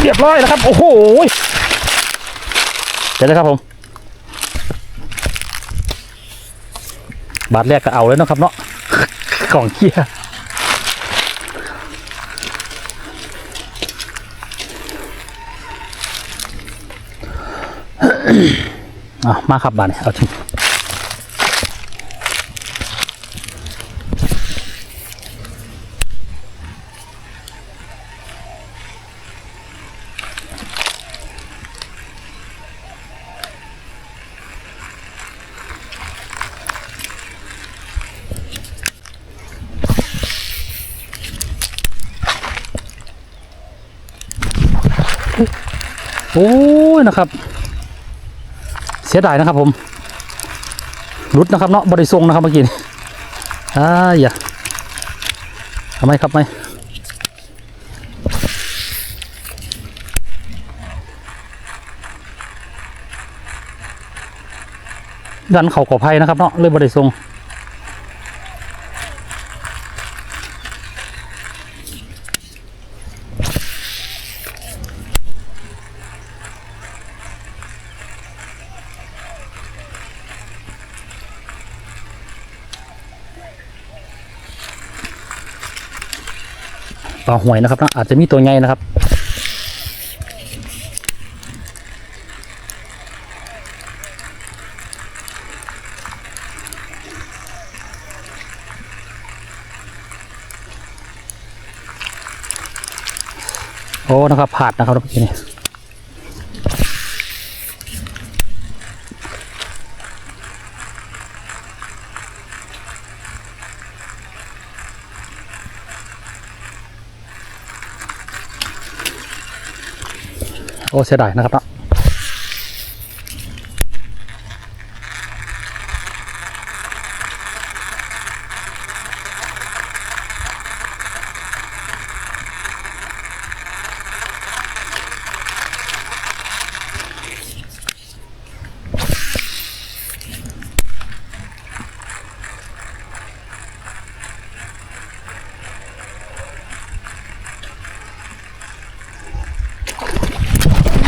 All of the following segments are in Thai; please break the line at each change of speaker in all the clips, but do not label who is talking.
เรียบร้อยแล้วครับ โอ้โหเดี๋ยวนะครับผม บาทแรกก็เอาแล้วเนาะครับเนาะกล่องเกียร์อะมาครับบาทนี่เอาจริง โอ้ยนะครับ เสียดายนะครับผมรุดนะครับเนาะบริทรงนะครับเมื่อกี้นี่อ้าอย่าทำไมครับไหมดันเขาขอภัยนะครับเนาะเลยบริทรง ต่อหวยนะครับนะอาจจะมีตัวใหญ่นะครับ โอ้นะครับผาดนะครับเมื่อกี้นี่ อ้เสียดายนะครับเนาะ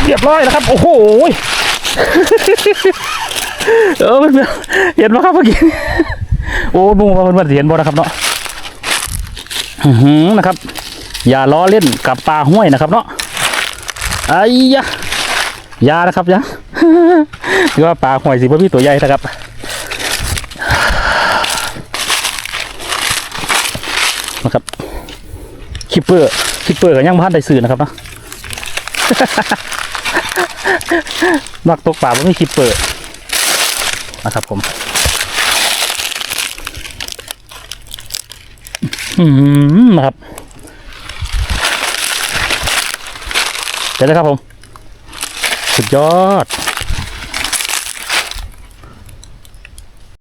เรียบร้อยแล้วครับ โอ้โหเออมันเห็นไหมครับเมื่อกี้โอ้บุ้งว่ามันมันเห็นบ่นะครับเนาะหือนะครับ อย่าล้อเล่นกับปลาห้วยนะครับเนาะไอ้ยะยานะครับยาคือว่าปลาห้วยสิพ่พี่ตัวใหญ่นะครับนะครับคิปเปอร์คิปเปอร์ก็ยังพันได้ซื้อนะครับเนาะ มักตกปลาไม่คิดเปิดนะครับผม อืมนะครับเดี๋ยวนะครับผม สุดยอด